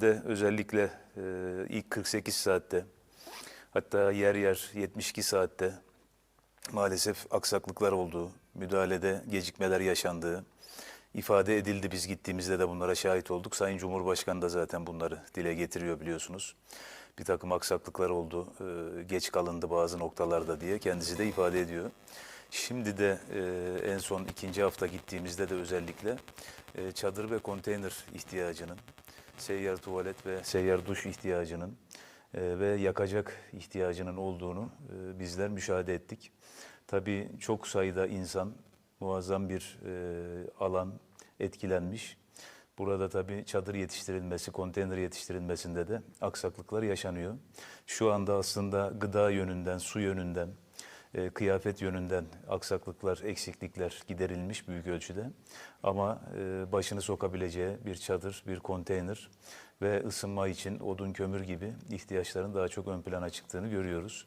de özellikle e, ilk 48 saatte hatta yer yer 72 saatte maalesef aksaklıklar olduğu, müdahalede gecikmeler yaşandığı ifade edildi. Biz gittiğimizde de bunlara şahit olduk. Sayın Cumhurbaşkanı da zaten bunları dile getiriyor biliyorsunuz. Bir takım aksaklıklar oldu, e, geç kalındı bazı noktalarda diye kendisi de ifade ediyor. Şimdi de e, en son ikinci hafta gittiğimizde de özellikle e, çadır ve konteyner ihtiyacının, seyyar tuvalet ve seyyar duş ihtiyacının e, ve yakacak ihtiyacının olduğunu e, bizler müşahede ettik. Tabii çok sayıda insan muazzam bir e, alan etkilenmiş. Burada tabii çadır yetiştirilmesi, konteyner yetiştirilmesinde de aksaklıklar yaşanıyor. Şu anda aslında gıda yönünden, su yönünden, e, kıyafet yönünden aksaklıklar, eksiklikler giderilmiş büyük ölçüde. Ama e, başını sokabileceği bir çadır, bir konteyner ve ısınma için odun, kömür gibi ihtiyaçların daha çok ön plana çıktığını görüyoruz.